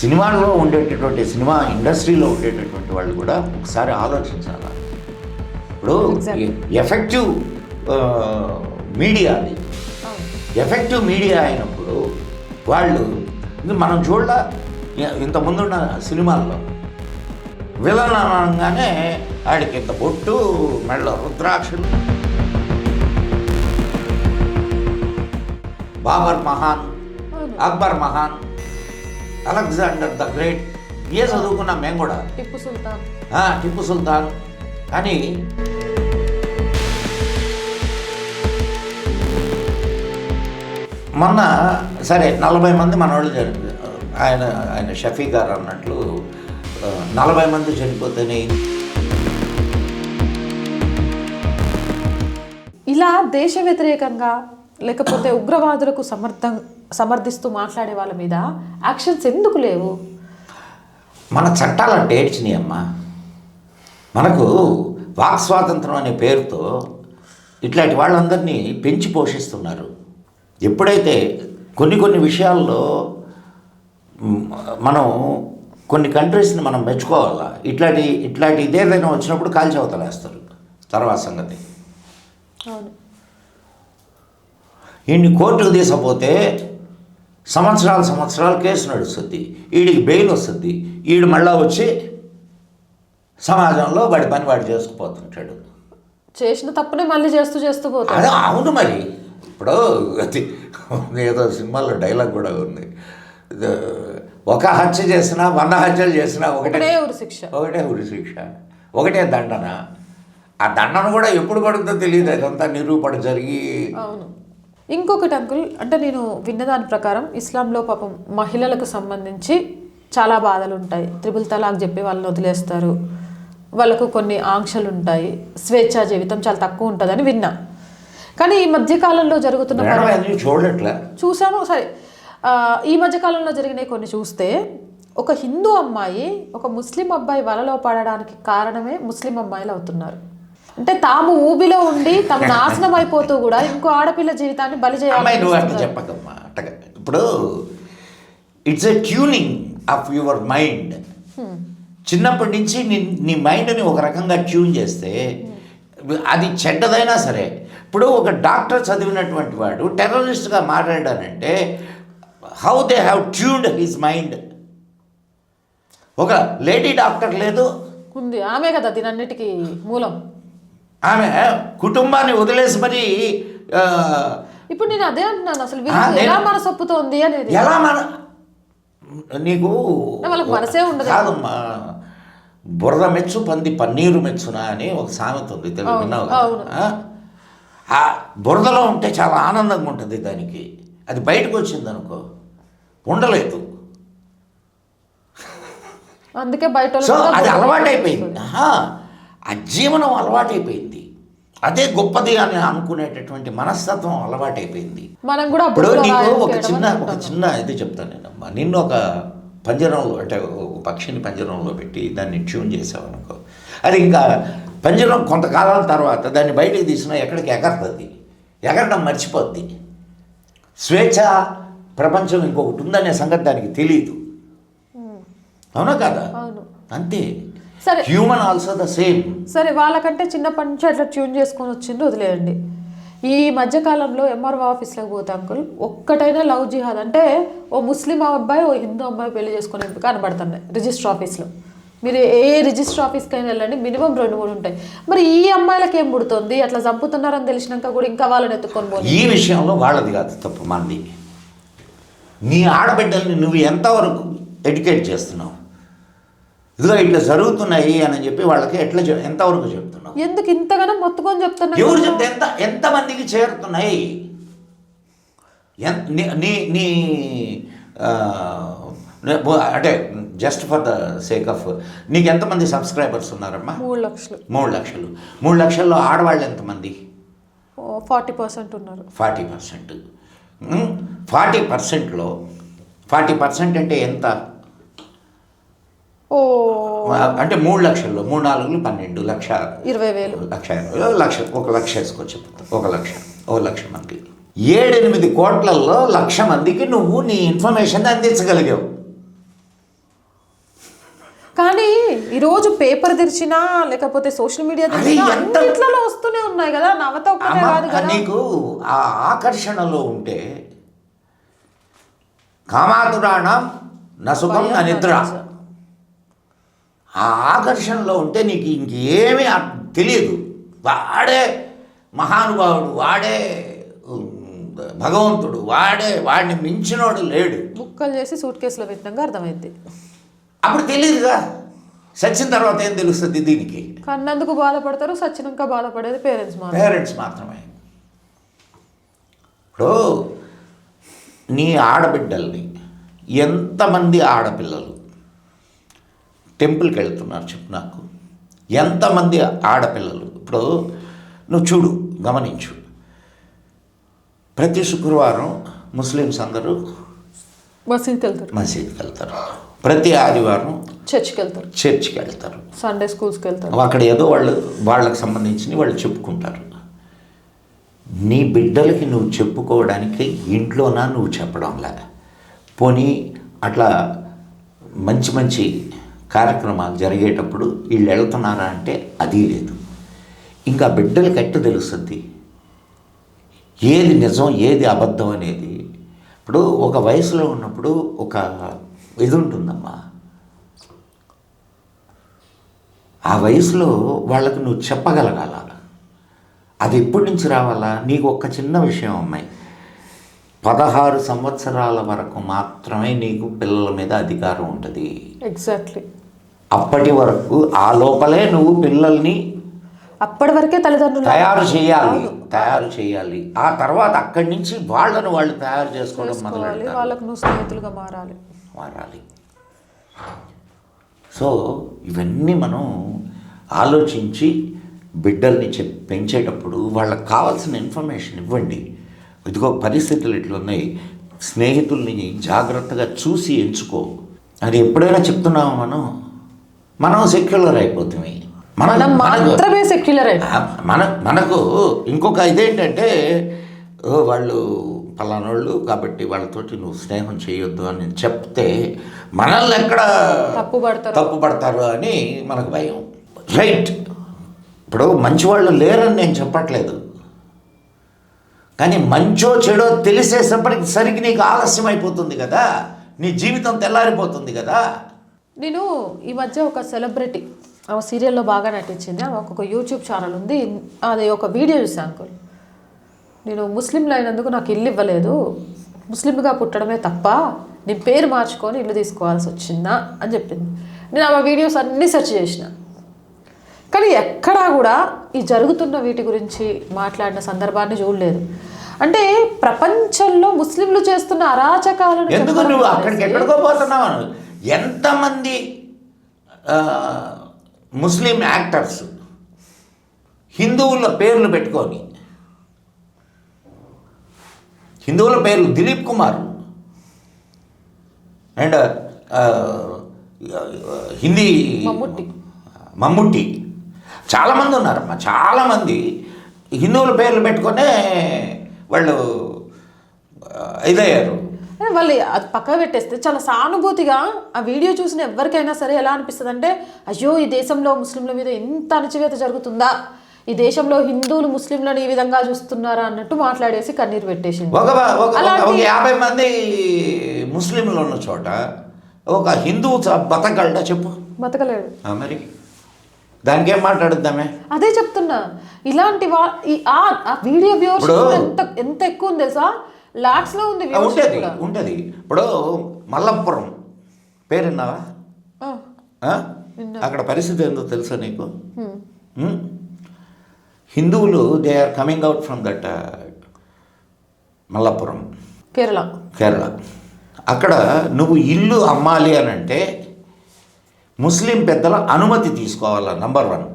సినిమాల్లో ఉండేటటువంటి సినిమా ఇండస్ట్రీలో ఉండేటటువంటి వాళ్ళు కూడా ఒకసారి ఆలోచించాలి? ఇప్పుడు. ఎఫెక్టివ్ మీడియా అది. ఎఫెక్టివ్ మీడియా అయినప్పుడు వాళ్ళు మనం చూడ ఇంతకుముందు ఉన్న సినిమాల్లో విలన్ అనగానే ఆడికి ఇంత బొట్టు మెళ్ళ రుద్రాక్షలు. బాబర్ మహాన్. అక్బర్ మహాన్ అలెగ్జాండర్ ద గ్రేట్. ఏ చదువుకున్నాం మేము కూడా. టిప్పు సుల్తాన్. టిప్పు సుల్తాన్. కానీ మొన్న సరే నలభై మంది మనవాళ్ళు ఆయన ఆయన షఫీ గారు అన్నట్లు నలభై మంది చనిపోతేనే ఇలా దేశ వ్యతిరేకంగా లేకపోతే ఉగ్రవాదులకు సమర్థం సమర్థిస్తూ మాట్లాడే వాళ్ళ మీద యాక్షన్స్ ఎందుకు లేవు? మన చట్టాలు అంటే ఏడ్చినాయి అమ్మా. మనకు వాక్ స్వాతంత్రం అనే పేరుతో ఇట్లాంటి వాళ్ళందరినీ పెంచి పోషిస్తున్నారు. ఎప్పుడైతే కొన్ని కొన్ని విషయాల్లో మనం కొన్ని కంట్రీస్ని మనం మెచ్చుకోవాలా? ఇట్లాంటి ఇట్లాంటి ఇదేదైనా వచ్చినప్పుడు కాల్చి అవతలేస్తారు. తర్వాత సంగతి. అవును. ఈయన్ని కోర్టుకు తీసుకపోతే సంవత్సరాలు సంవత్సరాలు కేసు నడుస్తుంది. వీడికి బెయిల్ వస్తుంది. వీడు మళ్ళా వచ్చి సమాజంలో వాడి పని వాడు చేసుకుపోతుంటాడు. చేసిన తప్పునే మళ్ళీ చేస్తూ చేస్తూ పోతాడు. అదే అవును మరి. ఇప్పుడు అది ఏదో సినిమాలో డైలాగ్ కూడా ఉంది. ఒక హత్య చేసినా వంద హత్యలు చేసినా ఒకటే ఉరి శిక్ష. ఒకటే ఉరి శిక్ష. ఒకటే దండన. ఆ దండన కూడా ఎప్పుడు పడుతుందో తెలియదు. అదంతా నిరూపణ జరిగి అవును. ఇంకొకటి అంకుల్ అంటే నేను విన్నదాని ప్రకారం ఇస్లాంలో పాపం మహిళలకు సంబంధించి చాలా బాధలు ఉంటాయి త్రిపుల్ తలాక్ చెప్పి వాళ్ళని వదిలేస్తారు. వాళ్ళకు కొన్ని ఆంక్షలు ఉంటాయి స్వేచ్ఛా జీవితం చాలా తక్కువ ఉంటుందని విన్నా. కానీ ఈ మధ్యకాలంలో జరుగుతున్న చూసాము సరే. ఈ మధ్యకాలంలో జరిగినవి కొన్ని చూస్తే ఒక హిందూ అమ్మాయి ఒక ముస్లిం అబ్బాయి వలలో పడడానికి కారణమే ముస్లిం అమ్మాయిలు అవుతున్నారు. అంటే తాము ఊబిలో ఉండి తమ నాశనం అయిపోతూ కూడా ఇంకో ఆడపిల్ల జీవితాన్ని బలి అమ్మాయి నువ్వు అట్లా చేయాలి చెప్పకమ్మా అట్టగా. ఇప్పుడు it's a tuning of your mind చిన్నప్పటి నుంచి నీ నీ మైండ్ని ఒక రకంగా ట్యూన్ చేస్తే అది చెడ్డదైనా సరే. ఇప్పుడు ఒక డాక్టర్ చదివినటువంటి వాడు టెర్రరిస్ట్గా మాట్లాడానంటే how they have tuned his mind ఒక లేడీ డాక్టర్ లేదు. ఉంది. ఆమె కదా దీనన్నిటికీ మూలం. ఆమె కుటుంబాన్ని వదిలేసి మరి ఇప్పుడు నేను అదే అంటున్నాను అసలు ఎలా మనసొప్పుతోంది అనేది ఎలా మన నీకు వాళ్ళకి మనసే ఉండదు. కాదమ్మా బురద మెచ్చు పంది పన్నీరు మెచ్చునా అని ఒక సామెత ఉంది తెలుగు విన్నావు. ఆ? బురదలో ఉంటే చాలా ఆనందంగా ఉంటుంది దానికి అది బయటకు వచ్చింది అనుకో ఉండలేదు అందుకే బయట అది అయిపోతుంది. ఆహా, ఆ జీవనం అలవాటైపోయింది. అదే గొప్పది అని అనుకునేటటువంటి మనస్తత్వం అలవాటైపోయింది. మనం కూడా ఇప్పుడు నీకు ఒక చిన్న ఒక. చిన్న ఇది చెప్తాను నేనమ్మా. నిన్ను ఒక పంజరంలో అంటే ఒక పక్షిని పంజరంలో పెట్టి దాన్ని ట్యూన్ చేసావు అనుకో. అది ఇంకా పంజరం కొంతకాలం తర్వాత దాన్ని బయటికి తీసినా ఎక్కడికి ఎగరుతుంది? ఎగరడం మర్చిపోద్ది. స్వేచ్ఛ ప్రపంచం ఇంకొకటి ఉందనే సంగతి దానికి తెలియదు అవునా కదా? అవును. అంతే. సరే. హ్యూమన్ ఆల్సో ద సేమ్ సరే వాళ్ళకంటే చిన్నప్పటి నుంచి అట్లా ట్యూన్ చేసుకొని వచ్చింది వదిలేయండి. ఈ మధ్యకాలంలో ఎంఆర్ఓ ఆఫీస్లోకి పోతే అంకుల్ ఒక్కటైనా లవ్ జిహాద్ అంటే ఓ ముస్లిం అబ్బాయి ఓ హిందూ అబ్బాయి పెళ్ళి చేసుకునే కనబడుతున్నాయి రిజిస్టర్ ఆఫీస్లో. మీరు ఏ రిజిస్టర్ ఆఫీస్కి అయినా వెళ్ళండి మినిమం రెండు మూడు ఉంటాయి. మరి ఈ అమ్మాయిలకి ఏం పుడుతుంది? అట్లా చంపుతున్నారని తెలిసినాక కూడా ఇంకా వాళ్ళని ఎత్తుకొని పోనీ. ఈ విషయంలో వాళ్ళది కాదు తప్పు మంది నీ ఆడబిడ్డల్ని నువ్వు ఎంతవరకు ఎడ్యుకేట్ చేస్తున్నావు? ఇదిగో ఇట్లా జరుగుతున్నాయి అని చెప్పి వాళ్ళకి ఎట్లా ఎంతవరకు చెప్తున్నావు? ఎందుకు ఇంతగానో మొత్తుకొని చెప్తున్నా ఎవరు చెప్తే ఎంత ఎంతమందికి చేరుతున్నాయి? నీ- నీ అంటే just for the sake of నీకు ఎంతమంది సబ్స్క్రైబర్స్ ఉన్నారమ్మా? మూడు లక్షలు. మూడు లక్షలు. మూడు లక్షల్లో ఆడవాళ్ళు ఎంతమంది? ఫార్టీ పర్సెంట్ ఉన్నారు. Forty percent. ఫార్టీ పర్సెంట్లో ఫార్టీ పర్సెంట్ అంటే ఎంత? అంటే మూడు లక్షల్లో మూడు నాలుగులు పన్నెండు లక్ష. ఇరవై వేలు. లక్ష లక్ష ఒక లక్ష వేసుకోవచ్చు ఒక లక్ష ఒక లక్ష మంది ఏడెనిమిది కోట్లలో లక్ష మందికి నువ్వు నీ ఇన్ఫర్మేషన్ అందించగలిగావు. కానీ ఈరోజు పేపర్ తెరిచినా లేకపోతే సోషల్ మీడియా అన్నిట్లలో వస్తూనే ఉన్నాయి కదా నవత కాదు కదా. నీకు ఆ ఆకర్షణలో ఉంటే కామాతురాణం నసుఖం నిద్ర. ఆ ఆకర్షణలో ఉంటే నీకు ఇంకేమీ తెలియదు. వాడే మహానుభావుడు వాడే భగవంతుడు వాడే వాడిని మించినోడు లేడు. బుక్కలు చేసి సూట్ కేసులో పెట్టినాక అర్థమైంది. అప్పుడు తెలియదుగా సచ్చిన తర్వాత ఏం తెలుస్తుంది దీనికి? కన్నందుకు బాధపడతారు సచ్చినాక బాధపడేది పేరెంట్స్ మాత్రం పేరెంట్స్ మాత్రమే. ఇప్పుడు నీ ఆడబిడ్డల్ని ఎంతమంది ఆడపిల్లలు? టెంపుల్కి వెళ్తున్నారు చెప్పు నాకు. ఎంతమంది ఆడపిల్లలు? ఇప్పుడు నువ్వు చూడు గమనించు. ప్రతి శుక్రవారం ముస్లిమ్స్ అందరూ మసీద్కి వెళ్తారు. మసీద్కి వెళ్తారు. ప్రతి ఆదివారం చర్చ్కి వెళ్తారు. చర్చ్కి వెళ్తారు. సండే స్కూల్స్కి వెళ్తారు. అక్కడ ఏదో వాళ్ళు వాళ్ళకి సంబంధించి వాళ్ళు చెప్పుకుంటారు. నీ బిడ్డలకి నువ్వు చెప్పుకోవడానికి ఇంట్లోనా నువ్వు చెప్పడంలా పోనీ అట్లా మంచి మంచి కార్యక్రమాలు జరిగేటప్పుడు వీళ్ళు వెళ్తున్నారా అంటే అది లేదు. ఇంకా బిడ్డలకి ఎట్టు తెలుస్తుంది? ఏది నిజం ఏది అబద్ధం అనేది ఇప్పుడు ఒక వయసులో ఉన్నప్పుడు ఒక ఇది ఉంటుందమ్మా ఆ వయసులో వాళ్ళకు నువ్వు చెప్పగలగాల. అది ఎప్పటి నుంచి రావాలా? నీకు ఒక చిన్న విషయం అమ్మాయి. పదహారు సంవత్సరాల వరకు మాత్రమే నీకు పిల్లల మీద అధికారం ఉంటుంది. ఎగ్జాక్ట్లీ అప్పటి వరకు ఆ లోపలే నువ్వు పిల్లల్ని అప్పటి వరకే తల్లిదండ్రులు తయారు చేయాలి. తయారు చేయాలి. ఆ తర్వాత అక్కడి నుంచి వాళ్ళను వాళ్ళు తయారు చేసుకోవడం మొదలెడతారు. వాళ్ళకు నువ్వు స్నేహితులుగా మారాలి. మారాలి. సో ఇవన్నీ మనం ఆలోచించి బిడ్డల్ని చెప్ పెంచేటప్పుడు వాళ్ళకి కావాల్సిన ఇన్ఫర్మేషన్ ఇవ్వండి. ఇదిగో పరిస్థితులు ఇట్లున్నాయి. స్నేహితుల్ని జాగ్రత్తగా చూసి ఎంచుకో. అది ఎప్పుడైనా చెప్తున్నామా మనం? మనం సెక్యులర్ అయిపోతుంది మన మాత్రమే సెక్యులర్ మన మనకు ఇంకొక ఇదేంటంటే వాళ్ళు పలానోళ్ళు కాబట్టి వాళ్ళతోటి నువ్వు స్నేహం చేయొద్దు అని చెప్తే మనల్ని ఎక్కడ తప్పు పడతారు. తప్పు పడతారు అని మనకు భయం. రైట్ ఇప్పుడు మంచివాళ్ళు లేరని నేను చెప్పట్లేదు. కానీ మంచో చెడో తెలిసేసప్పటికి సరికి నీకు ఆలస్యం అయిపోతుంది కదా. నీ జీవితం తెల్లారిపోతుంది కదా. నేను ఈ మధ్య ఒక సెలబ్రిటీ ఆమె సీరియల్లో బాగా నటించింది. ఆమె ఒక యూట్యూబ్ ఛానల్ ఉంది. అది ఒక వీడియో చూసాను అంకుల్ నేను ముస్లింలు అయినందుకు నాకు ఇల్లు ఇవ్వలేదు. ముస్లింగా పుట్టడమే తప్ప నేను పేరు మార్చుకొని ఇల్లు తీసుకోవాల్సి వచ్చిందా అని చెప్పింది. నేను ఆమె వీడియోస్ అన్నీ సెర్చ్ చేసిన. కానీ ఎక్కడా కూడా ఈ జరుగుతున్న వీటి గురించి మాట్లాడిన సందర్భాన్ని చూడలేదు. అంటే ప్రపంచంలో ముస్లింలు చేస్తున్న అరాచకాలను ఎంతమంది ముస్లిం యాక్టర్స్ హిందువుల పేర్లు పెట్టుకొని హిందువుల పేర్లు దిలీప్ కుమార్ అండ్ హిందీ మమ్ముట్టి. చాలామంది ఉన్నారమ్మా చాలామంది హిందువుల పేర్లు పెట్టుకొనే వాళ్ళు ఇదయ్యారు వాళ్ళు అది పక్క పెట్టేస్తే చాలా సానుభూతిగా ఆ వీడియో చూసిన ఎవరికైనా సరే ఎలా అనిపిస్తుంది అంటే అయ్యో ఈ దేశంలో ముస్లింల మీద ఇంత అణచివేత జరుగుతుందా? ఈ దేశంలో హిందువులు ముస్లింలను ఈ విధంగా చూస్తున్నారా అన్నట్టు మాట్లాడేసి కన్నీరు పెట్టేసింది ఒక యాభై మంది ముస్లింలు ఉన్న చోట ఒక హిందువు బతకగలడా చెప్పు? బతకలేడు మరి? దానికి ఏం మాట్లాడుద్దామే? అదే చెప్తున్నా. ఇలాంటి వా ఆ వీడియో వ్యూవర్షిప్ ఎంత ఎంత ఎక్కువ ఉంది తెలుసా? లాక్స్లో ఉంది ఉంటది. ఉంటది. ఇప్పుడు మల్లపురం పేరున్నావా. అక్కడ పరిస్థితి ఏందో తెలుసా నీకు? హిందువులు they are coming out from that Malappuram. Kerala. Kerala. అక్కడ నువ్వు ఇల్లు అమ్మాలి అని అంటే ముస్లిం పెద్దల అనుమతి తీసుకోవాలా నంబర్ వన్.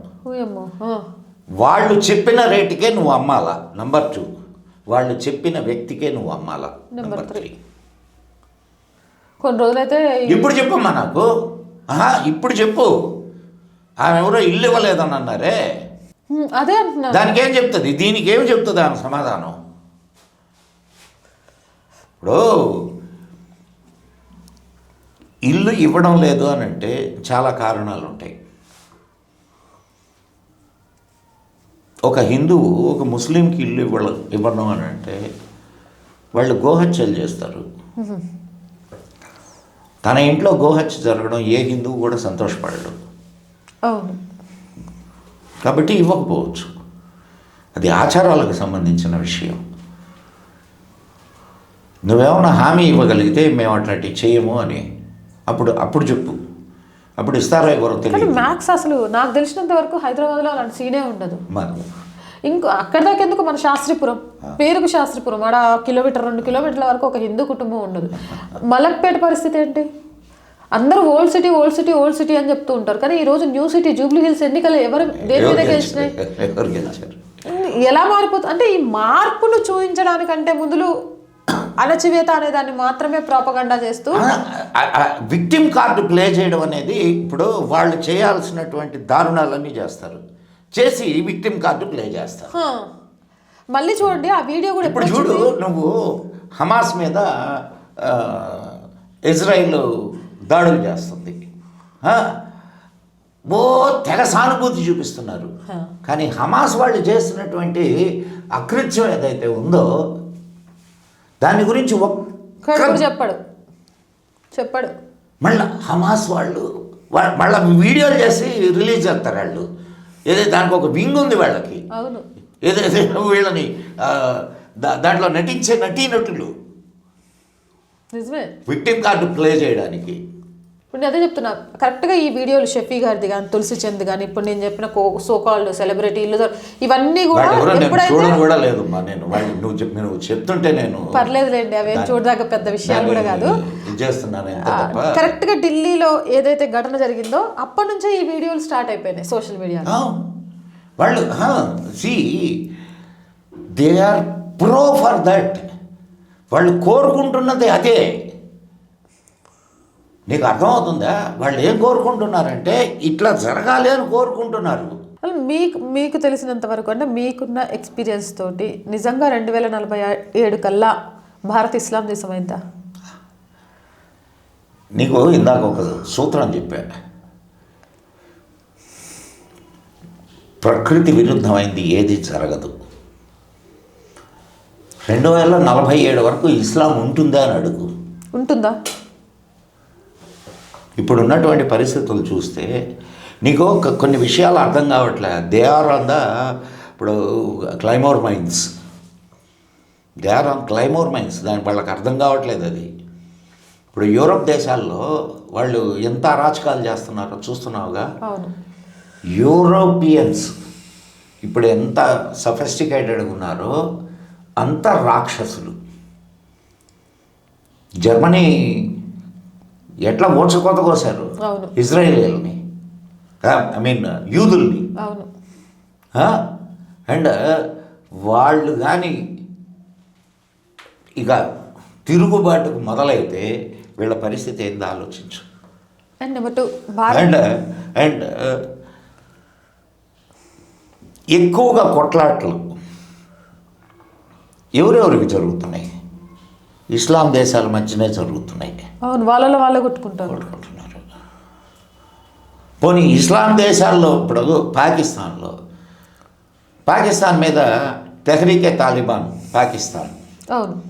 వాళ్ళు చెప్పిన రేటుకే నువ్వు అమ్మాలా నంబర్ టూ వాళ్ళు చెప్పిన వ్యక్తికే నువ్వు అమ్మాలా? నంబర్. త్రీ కొన్ని రోజులైతే ఇప్పుడు చెప్పమ్మా నాకు. ఇప్పుడు చెప్పు. ఆమె ఎవరో ఇల్లు ఇవ్వలేదని అన్నారే. అదే అంటున్నా దానికి ఏం చెప్తుంది? దీనికి ఏం చెప్తుంది ఆమె సమాధానం? ఇప్పుడు ఇల్లు ఇవ్వడం లేదు అని అంటే చాలా కారణాలు ఉంటాయి ఒక హిందువు ఒక ముస్లింకి ఇల్లు ఇవ్వ ఇవ్వడం అని అంటే వాళ్ళు గోహత్యలు చేస్తారు. తన ఇంట్లో గోహత్య జరగడం ఏ హిందువు కూడా సంతోషపడడు. కాబట్టి ఇవ్వకపోవచ్చు. అది ఆచారాలకు సంబంధించిన విషయం. నువ్వేమన్నా హామీ ఇవ్వగలిగితే మేము అట్లాంటివి చేయము అని. అప్పుడు అప్పుడు చెప్పు. అప్పుడు ఇస్తారో ఎవరో తెలియదు. మ్యాథ్స్ అసలు నాకు తెలిసినంత వరకు హైదరాబాద్లో అలాంటి సీనే ఉండదు. ఇంకో అక్కడ దాకా ఎందుకు? మన శాస్త్రిపురం. పేరుకు శాస్త్రిపురం. ఆడ కిలోమీటర్ రెండు కిలోమీటర్ల వరకు ఒక హిందూ కుటుంబం ఉండదు. మలక్పేట పరిస్థితి ఏంటి? అందరూ old city old city old city అని చెప్తూ ఉంటారు. కానీ ఈ రోజు న్యూ సిటీ జూబ్లీ హిల్స్ ఎన్నికలు ఎవరు దేని మీద గెలిచినాయి ఎలా మారిపోతుంది అంటే ఈ మార్పును చూపించడానికంటే ముందులు అణచివేత అనే దాన్ని మాత్రమే ప్రాపగండా చేస్తూ విక్టిమ్ కార్డు ప్లే చేయడం అనేది ఇప్పుడు వాళ్ళు చేయాల్సినటువంటి దారుణాలన్నీ చేస్తారు చేసి విక్టిమ్ కార్డు ప్లే చేస్తారు. మళ్ళీ చూడండి ఆ వీడియో కూడా ఇప్పుడు చూడు నువ్వు హమాస్ మీద ఇజ్రాయిల్ దాడులు చేస్తుంది? ఓ తెగ సానుభూతి చూపిస్తున్నారు. కానీ హమాస్ వాళ్ళు చేస్తున్నటువంటి అకృత్యం ఏదైతే ఉందో దాని గురించి ఒక్క చెప్పాడు. చెప్పాడు. మళ్ళీ హమాస్ వాళ్ళు మళ్ళీ వీడియోలు చేసి రిలీజ్ చేస్తారు వాళ్ళు. ఏదో దానికి ఒక వింగ్ ఉంది వాళ్ళకి. ఏదైతే వీళ్ళని దాంట్లో నటించే నటీనటులు. విక్టిమ్ కార్డు ప్లే చేయడానికి. ఇప్పుడు నేను అదే చెప్తున్నా కరెక్ట్గా ఈ వీడియోలు షఫీ గారిది కానీ తులసి చంద్ కానీ ఇప్పుడు నేను చెప్పిన కో సో కాల్డ్ సెలబ్రిటీలు ఇవన్నీ కూడా చూడడం కూడా లేదు నేను. నువ్వు నువ్వు చెప్తుంటే నేను పర్లేదులేండి అవేం చూడదాకా పెద్ద విషయాలు కూడా కాదు. కరెక్ట్గా ఢిల్లీలో ఏదైతే ఘటన జరిగిందో అప్పటి నుంచే ఈ వీడియోలు స్టార్ట్ అయిపోయినాయి సోషల్ మీడియాలో. ఆ, వాళ్ళు see they are pro for that వాళ్ళు కోరుకుంటున్నది అదే. నీకు అర్థమవుతుందా? వాళ్ళు ఏం కోరుకుంటున్నారంటే ఇట్లా జరగాలి అని కోరుకుంటున్నారు. మీకు మీకు తెలిసినంత వరకు అంటే మీకున్న ఎక్స్పీరియన్స్ తోటి నిజంగా రెండు వేల నలభై ఏడు కల్లా భారత్ ఇస్లాం దేశం అయిందా? నీకు ఇందాక ఒక సూత్రం చెప్పా. ప్రకృతి విరుద్ధమైంది ఏది జరగదు. రెండు వేల నలభై ఏడు వరకు ఇస్లాం ఉంటుందా అని అడుగు. ఉంటుందా? ఇప్పుడు ఉన్నటువంటి పరిస్థితులు చూస్తే నీకు కొన్ని విషయాలు అర్థం కావట్లే. దే ఆర్ ఆన్ ద ఇప్పుడు claymore mines they are on claymore mines దాని వాళ్ళకి అర్థం కావట్లేదు అది. ఇప్పుడు యూరోప్ దేశాల్లో వాళ్ళు ఎంత అరాచకాలు చేస్తున్నారో చూస్తున్నావుగా? యూరోపియన్స్ ఇప్పుడు ఎంత సఫెస్టికేటెడ్గా ఉన్నారో అంత రాక్షసులు. జర్మనీ ఎట్లా ఓడ్చకోత కోసారు అవును. ఇజ్రాయేలీల్ని. ఐ మీన్ యూదుల్ని. అండ్ వాళ్ళు కానీ ఇక తిరుగుబాటుకు మొదలైతే వీళ్ళ పరిస్థితి ఏందో ఆలోచించు. అండ్ అండ్ అండ్ ఎక్కువగా కొట్లాట్లు ఎవరెవరికి జరుగుతున్నాయి? ఇస్లాం దేశాల మధ్యనే జరుగుతున్నాయి. అవును వాళ్ళలో వాళ్ళే కొట్టుకుంటారు. కొట్టుకుంటున్నారు. పోనీ ఇస్లాం దేశాల్లో ఇప్పుడు పాకిస్తాన్లో పాకిస్తాన్ మీద తెహరీకే తాలిబాన్ పాకిస్తాన్. అవును.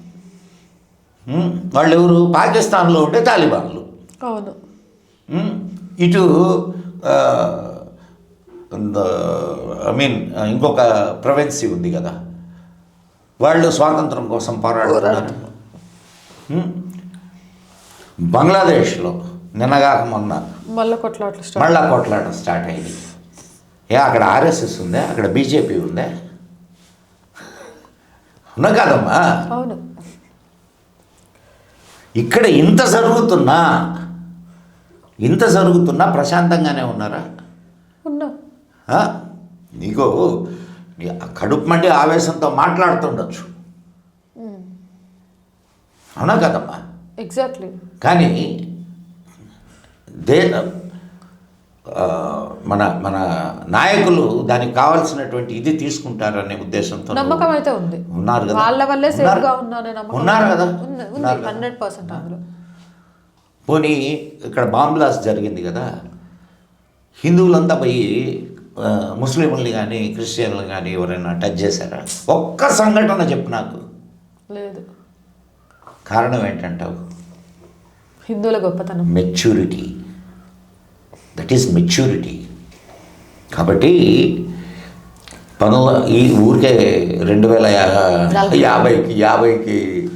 వాళ్ళు ఎవరు పాకిస్తాన్లో ఉండే తాలిబాన్లు. అవును. ఇటు ఐ మీన్ ఇంకొక ప్రొవెన్సీ ఉంది కదా. వాళ్ళు స్వాతంత్రం కోసం పోరాడుతున్నారు. బంగ్లాదేశ్లో నిన్నగాక మొన్న మళ్ళీ కొట్లాట్లు మళ్ళా కొట్లాట స్టార్ట్ అయింది. ఏ అక్కడ ఆర్ఎస్ఎస్ ఉందా అక్కడ బీజేపీ ఉందా? ఉన్నా కాదమ్మా? అవును. ఇక్కడ ఇంత జరుగుతున్నా ఇంత జరుగుతున్నా ప్రశాంతంగానే ఉన్నారా? ఉన్నా? నీకు కడుపు మండి ఆవేశంతో మాట్లాడుతుండొచ్చు. అవునా కదమ్మా? ఎగ్జాక్ట్లీ కానీ దే మన మన నాయకులు దానికి కావాల్సినటువంటి ఇది తీసుకుంటారనే ఉద్దేశంతో నమ్మకం అయితే ఉంది. ఉన్నారు కదా? వాళ్ళ వల్లే సేఫ్ ఉన్నారు. గా ఉన్నానే నమ్మకం ఉన్నారు కదా. హండ్రెడ్ పర్సెంట్ అందులో. పోనీ ఇక్కడ బాంబ్ బ్లాస్ట్ జరిగింది కదా? హిందువులంతా పోయి ఆ, ముస్లింలని కానీ క్రిస్టియన్లు కానీ ఎవరైనా టచ్ చేశారా? ఒక్క సంఘటన చెప్పు నాకు. లేదు. కారణం ఏంటంటావు? హిందువుల గొప్పతనం. మెచ్యూరిటీ దట్ ఈస్ మెచ్యూరిటీ కాబట్టి పనుల ఈ ఊరికే రెండు వేల యాభైకి యాభైకి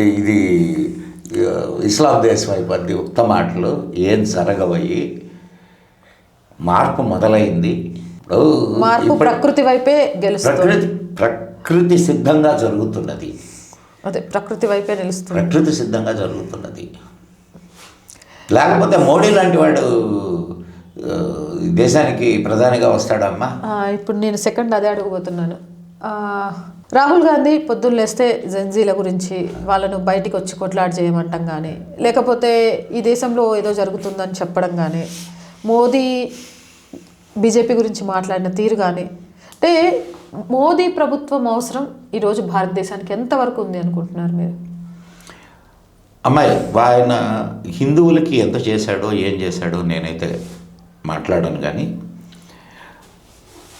ఇది- ఇస్లాం దేశం అయిపోద్ది ఉత్త మాటలు. ఏం జరగవయ్యి. మార్పు మొదలైంది. ఇప్పుడు మార్పు ప్రకృతి వైపే ప్రకృతి ప్రకృతి సిద్ధంగా జరుగుతున్నది. అదే ప్రకృతి వైపే నిలుస్తుంది. ప్రకృతి సిద్ధంగా జరుగుతున్నది. లేకపోతే మోడీ లాంటి వాడు దేశానికి ప్రధానిగా వస్తాడమ్మా? ఇప్పుడు నేను సెకండ్ అదే అడగబోతున్నాను. రాహుల్ గాంధీ పొద్దున్న లేస్తే జంజీల గురించి వాళ్ళను బయటికి వచ్చి కొట్లాట చేయమంటాం కానీ లేకపోతే ఈ దేశంలో ఏదో జరుగుతుందని చెప్పడం కానీ మోదీ బీజేపీ గురించి మాట్లాడిన తీరు కానీ అంటే మోదీ ప్రభుత్వం అవసరం ఈరోజు భారతదేశానికి ఎంతవరకు ఉంది అనుకుంటున్నారు మీరు? అమ్మాయి ఆయన హిందువులకి ఎంత చేశాడో ఏం చేశాడో నేనైతే మాట్లాడను కానీ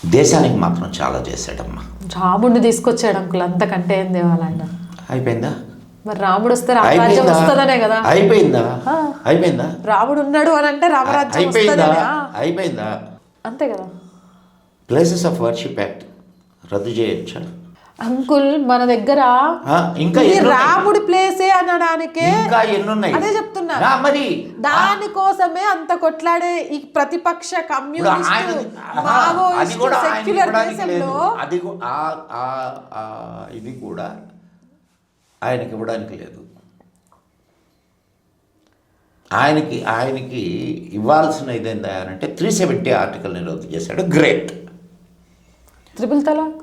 దేశానికి మాత్రం చాలా చేశాడమ్మా. రాముడిని తీసుకొచ్చాడు అంకుల్ అంతకంటే ఏం తేవాలి ఆయన అయిపోయిందా? మరి రాముడు వస్తే రామరాజ్యం వస్తుందనే కదా. అయిపోయిందా. అయిపోయిందా? రాముడు ఉన్నాడు అని అంటే రామరాజ్యం అయిపోయిందా? అయిపోయిందా? అంతే కదా. ప్లేసెస్ ఆఫ్ వర్షిప్ యాక్ట్ రద్దు చేయొచ్చా? అంకుల్ మన దగ్గర ఇంకా? రాముడి ప్లేసే అనడానికే ఇంకా ఎన్నున్నాయి? అదే చెప్తున్నా. మరి దానికోసమే అంత కొట్లాడే ఈ ప్రతిపక్ష కమ్యూనిస్ట్ మావోయిస్ట్ సెక్యులర్ దేశంలో అది ఇది కూడా ఆయనకి ఇవ్వడానికి లేదు. ఆయనకి ఆయనకి ఇవ్వాల్సిన ఇదేందా అంటే త్రీ సెవెంటీ ఆర్టికల్ని రద్దు చేశాడు. గ్రేట్. త్రిపుల్ తలాక్?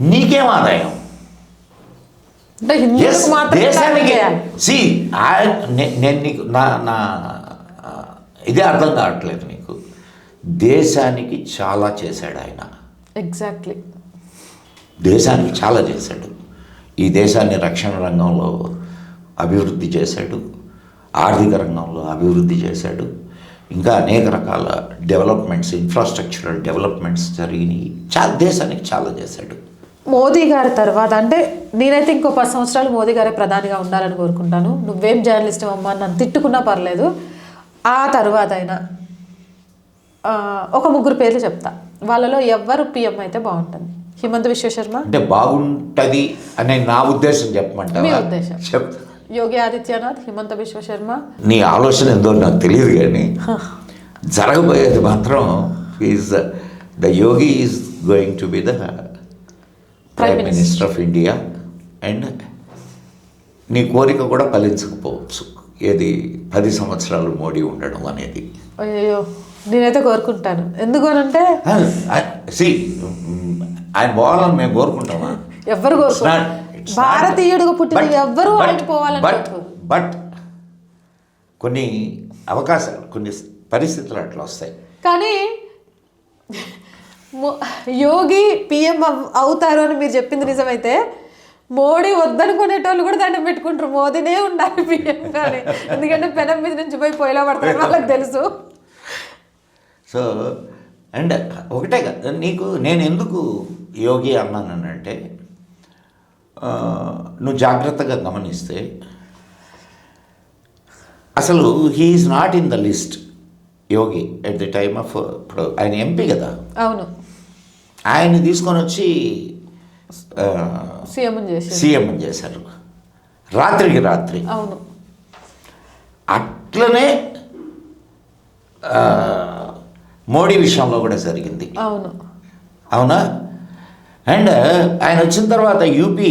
నీకేం. ఆదాయం దేశానికి సి నేను నీకు నా నా ఇదే అర్థం కావట్లేదు నీకు. దేశానికి చాలా చేశాడు ఆయన. ఎగ్జాక్ట్లీ దేశానికి చాలా చేశాడు. ఈ దేశాన్ని రక్షణ రంగంలో అభివృద్ధి చేశాడు. ఆర్థిక రంగంలో అభివృద్ధి చేశాడు. ఇంకా అనేక రకాల డెవలప్మెంట్స్ ఇన్ఫ్రాస్ట్రక్చరల్ డెవలప్మెంట్స్ జరిగినాయి. చాలా దేశానికి చాలా చేశాడు. మోదీ గారి తర్వాత అంటే నేనైతే ఇంకో పది సంవత్సరాలు మోదీ గారే ప్రధానిగా ఉండాలని కోరుకుంటాను. నువ్వేం జర్నలిస్ట్ అమ్మా నన్ను తిట్టుకున్నా పర్లేదు. ఆ తర్వాత అయినా ఒక ముగ్గురు పేర్లు చెప్తా. వాళ్ళలో ఎవ్వరు పిఎం అయితే బాగుంటుంది. హిమంత్ విశ్వ శర్మ? అంటే బాగుంటుంది అనే నా ఉద్దేశం చెప్పమంటా మీ ఉద్దేశం. యోగి ఆదిత్యనాథ్ హిమంత విశ్వ శర్మ? నీ ఆలోచన ఏందో నాకు తెలియదు కానీ జరగబోయేది మాత్రం is the Yogi is going to be the prime. Minister of India and నీ కోరిక కూడా ఫలించకపోవచ్చు. ఏది పది సంవత్సరాలు మోడీ ఉండడం అనేది. అయ్యో నేనైతే కోరుకుంటాను. ఎందుకు అంటే సి ఆయన పోవాలని మేము కోరుకుంటామా? not- భారతీయుడిగా పుట్టిన ఎవ్వరూ but- కోరుకోరు. బట్ కొన్ని అవకాశాలు కొన్ని పరిస్థితులు అట్లా వస్తాయి. కానీ యోగి పిఎం అవుతారు అని మీరు చెప్పింది నిజమైతే మోడీ వద్దనుకునేటోళ్ళు కూడా దండం పెట్టుకుంటారు. మోదీనే ఉండాలి పిఎం కానీ ఎందుకంటే పెనం మీద నుంచి పోయి పొయ్యిలో పడతారు వాళ్ళకి తెలుసు. సో అండ్ ఒకటే కదా నీకు నేను ఎందుకు యోగి అన్నానంటే నువ్వు జాగ్రత్తగా గమనిస్తే అసలు he's not in the list Yogi at the time of ఇప్పుడు ఆయన ఎంపీ కదా. అవును. ఆయన్ని తీసుకొని వచ్చి సీఎం చేశారు. రాత్రికి రాత్రి. అవును. అట్లనే మోడీ విషయంలో కూడా జరిగింది. అవును. అవునా? అండ్ ఆయన వచ్చిన తర్వాత యూపీ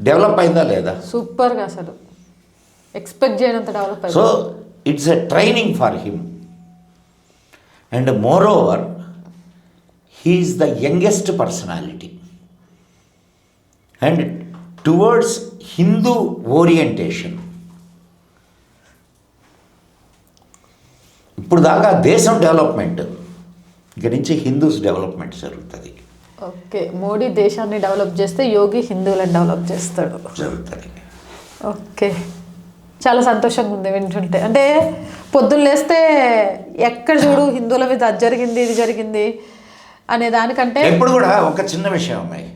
డెవలప్ అయిందా లేదా? సూపర్గా అసలు. Expect చేయనంత develop so it's a training for him. And moreover he's the youngest personality and towards Hindu orientation ఇప్పుడు దాకా దేశం డెవలప్మెంట్ ఇక నుంచి హిందూస్ డెవలప్మెంట్ జరుగుతుంది. ఓకే మోడీ దేశాన్ని డెవలప్ చేస్తే యోగి హిందువులను డెవలప్ చేస్తాడు. జరుగుతుంది. ఓకే చాలా సంతోషంగా ఉంది వింటుంటే. అంటే పొద్దున్న లేస్తే ఎక్కడ చూడు హిందువుల మీద అది జరిగింది ఇది జరిగింది. అనే దానికంటే ఎప్పుడు కూడా ఒక చిన్న విషయం అమ్మాయి.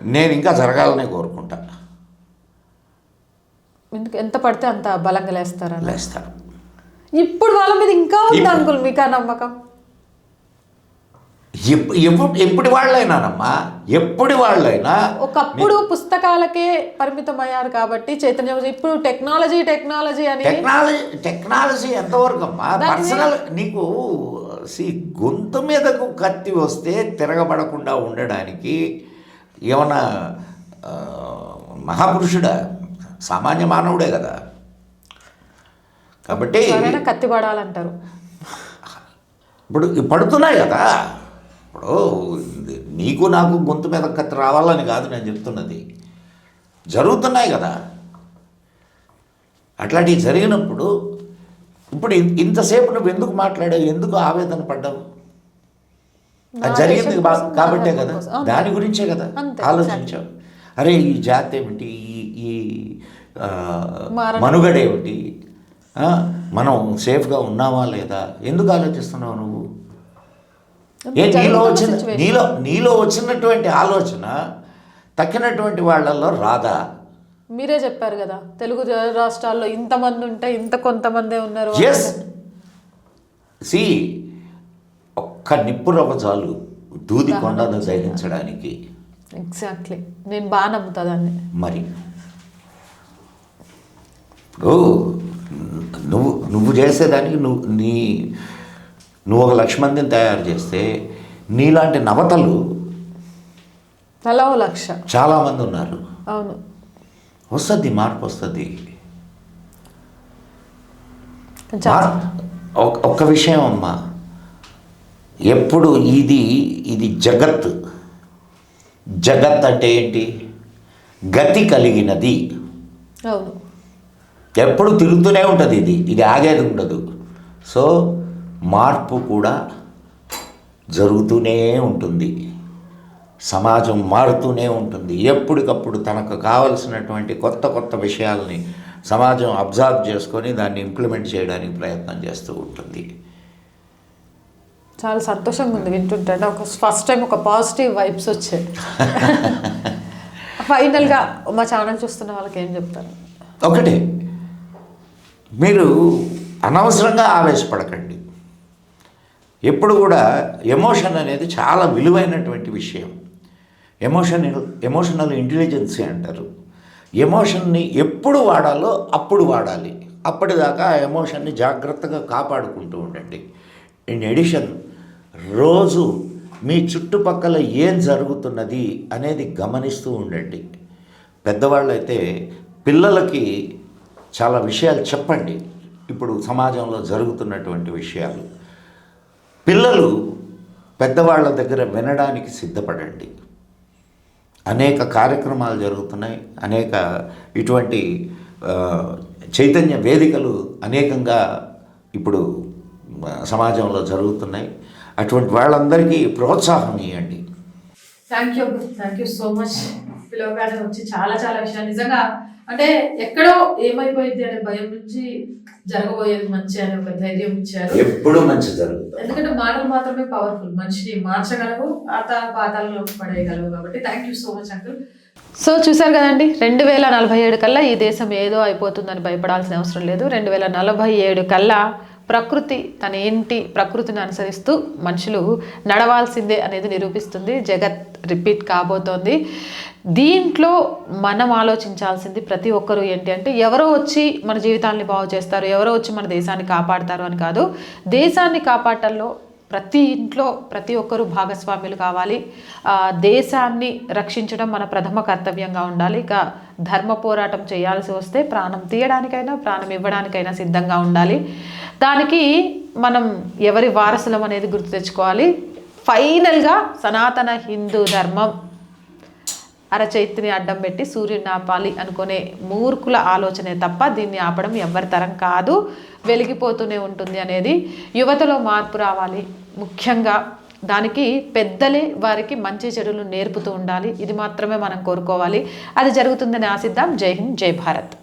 నేను ఇంకా జరగాలని కోరుకుంటా. ఎందుకు? ఎంత పడితే అంత బలంగా లేస్తారని లేస్తాను ఇప్పుడు వాళ్ళ మీద ఇంకా ఉంది అంకుల్ మీకు ఆ నమ్మకం? ఎప్పు- ఎప్పుడు వాళ్ళైనానమ్మా? ఎప్పుడు వాళ్ళైనా ఒకప్పుడు పుస్తకాలకే పరిమితం అయ్యారు కాబట్టి చైతన్యం ఇప్పుడు టెక్నాలజీ టెక్నాలజీ అని టెక్నాలజీ టెక్నాలజీ ఎంతవరకు అమ్మా పర్సనల్ నీకు సి గొంతు మీదకు కత్తి వస్తే తిరగబడకుండా ఉండడానికి ఏమన్నా మహాపురుషుడా? సామాన్య మానవుడే కదా. కాబట్టి కత్తి పడాలంటారు. ఇప్పుడు పడుతున్నాయి కదా. ఇప్పుడు నీకు నాకు గొంతు మీద కత్తి రావాలని కాదు నేను చెప్తున్నది. జరుగుతున్నాయి కదా. అట్లాంటివి జరిగినప్పుడు ఇప్పుడు ఇంతసేపు నువ్వు ఎందుకు మాట్లాడావు? ఎందుకు ఆవేదన పడ్డావు? అది జరిగింది కాబట్టే కదా. దాని గురించే కదా? ఆలోచించావు. అరే ఈ జాతి ఏమిటి? ఈ ఈ ఆ, మారణ- మనుగడ ఏమిటి? ఆ, మనం సేఫ్గా ఉన్నామా లేదా? ఎందుకు ఆలోచిస్తున్నావు నువ్వు? ఏ నీలో వచ్చిన. నీలో నీలో వచ్చినటువంటి ఆలోచన తక్కినటువంటి వాళ్ళల్లో రాదా? మీరే చెప్పారు కదా తెలుగు రాష్ట్రాల్లో ఇంతమంది ఉంటే ఇంత కొంతమందే ఉన్నారు సి ఒక్క నిప్పురవ చాలు. దూది కొండను దహించడానికి ఎగ్జాక్ట్లీ నేను బాగా నమ్ముతా దాన్ని. మరి. ఇప్పుడు నువ్వు నువ్వు చేసేదానికి నువ్వు నీ నువ్వు ఒక లక్ష మందిని తయారు చేస్తే నీలాంటి నవతలు ఓ లక్ష. చాలామంది ఉన్నారు. అవును. వస్తుంది మార్పు వస్తుంది. ఒక్- ఒక్క విషయం అమ్మా. ఎప్పుడు ఇది ఇది జగత్. జగత్ అంటే ఏంటి? గతి కలిగినది. ఎప్పుడు తిరుగుతూనే ఉంటుంది ఇది ఇది ఆగేది ఉండదు. సో మార్పు కూడా జరుగుతూనే ఉంటుంది. సమాజం మారుతూనే ఉంటుంది. ఎప్పటికప్పుడు తనకు కావలసినటువంటి కొత్త కొత్త విషయాల్ని సమాజం అబ్జర్వ్ చేసుకొని దాన్ని ఇంప్లిమెంట్ చేయడానికి ప్రయత్నం చేస్తూ ఉంటుంది. చాలా సంతోషంగా ఉంది వింటుంటే ఒక ఫస్ట్ టైం ఒక పాజిటివ్ వైబ్స్ వచ్చాయి. ఫైనల్గా మా ఛానల్ చూస్తున్న వాళ్ళకి ఏం చెప్తారు? ఒకటే. మీరు అనవసరంగా ఆవేశపడకండి. ఎప్పుడు కూడా ఎమోషన్ అనేది చాలా విలువైనటువంటి విషయం. ఎమోషనల్ ఎమోషనల్ ఇంటెలిజెన్సీ అంటారు. ఎమోషన్ని ఎప్పుడు వాడాలో అప్పుడు వాడాలి. అప్పటిదాకా ఆ ఎమోషన్ని జాగ్రత్తగా కాపాడుకుంటూ ఉండండి. ఇన్ ఎడిషన్ రోజు మీ చుట్టుపక్కల ఏం జరుగుతున్నది అనేది గమనిస్తూ ఉండండి. పెద్దవాళ్ళైతే పిల్లలకి చాలా విషయాలు చెప్పండి. ఇప్పుడు సమాజంలో జరుగుతున్నటువంటి విషయాలు. పిల్లలు పెద్దవాళ్ళ దగ్గర వినడానికి సిద్ధపడండి. అనేక కార్యక్రమాలు జరుగుతున్నాయి అనేక ఇటువంటి చైతన్య వేదికలు అనేకంగా ఇప్పుడు సమాజంలో జరుగుతున్నాయి. అటువంటి వాళ్ళందరికీ ప్రోత్సాహం ఇవ్వండి. Thank you thank you so much పిలవగానే వచ్చి చాలా చాలా విషయాలు. నిజంగా అంటే ఎక్కడో ఏమైపోయింది అనే భయం నుంచి జరగబోయేది మంచి అనే ఒక ధైర్యం ఇచ్చారు. ఎప్పుడూ మంచి జరుగుతుంది. ఎందుకంటే మాటలు మాత్రమే పవర్ఫుల్ మనిషిని మార్చగలవు ఆత పాతాలలో పడేయగలవు కాబట్టి thank you so much uncle so చూసారు కదండి రెండు వేల నలభై ఏడు కల్లా ఈ దేశం ఏదో అయిపోతుందని భయపడాల్సిన అవసరం లేదు. రెండు వేల నలభై ఏడు కల్లా ప్రకృతి తన ఏంటి ప్రకృతిని అనుసరిస్తూ మనుషులు నడవాల్సిందే అనేది నిరూపిస్తుంది. జగత్ రిపీట్ కాబోతోంది. దీంట్లో మనం ఆలోచించాల్సింది ప్రతి ఒక్కరూ ఏంటి అంటే ఎవరో వచ్చి మన జీవితాన్ని బాగు చేస్తారు ఎవరో వచ్చి మన దేశాన్ని కాపాడతారు అని కాదు. దేశాన్ని కాపాడటంలో ప్రతి ఇంట్లో ప్రతి ఒక్కరూ భాగస్వాములు కావాలి. దేశాన్ని రక్షించడం మన ప్రథమ కర్తవ్యంగా ఉండాలి. ఇక ధర్మ పోరాటం చేయాల్సి వస్తే ప్రాణం తీయడానికైనా ప్రాణం ఇవ్వడానికైనా సిద్ధంగా ఉండాలి. దానికి మనం ఎవరి వారసులం అనేది గుర్తు తెచ్చుకోవాలి. ఫైనల్గా సనాతన హిందూ ధర్మం అరచైతిని అడ్డం పెట్టి సూర్యుడిని ఆపాలి అనుకునే మూర్ఖుల ఆలోచనే తప్ప దీన్ని ఆపడం ఎవరి తరం కాదు. వెలిగిపోతూనే ఉంటుంది అనేది. యువతలో మార్పు రావాలి. ముఖ్యంగా దానికి పెద్దలే వారికి మంచి చెడులు నేర్పుతూ ఉండాలి. ఇది మాత్రమే మనం కోరుకోవాలి. అది జరుగుతుందని ఆశిద్దాం. జై హింద్ జై భారత్.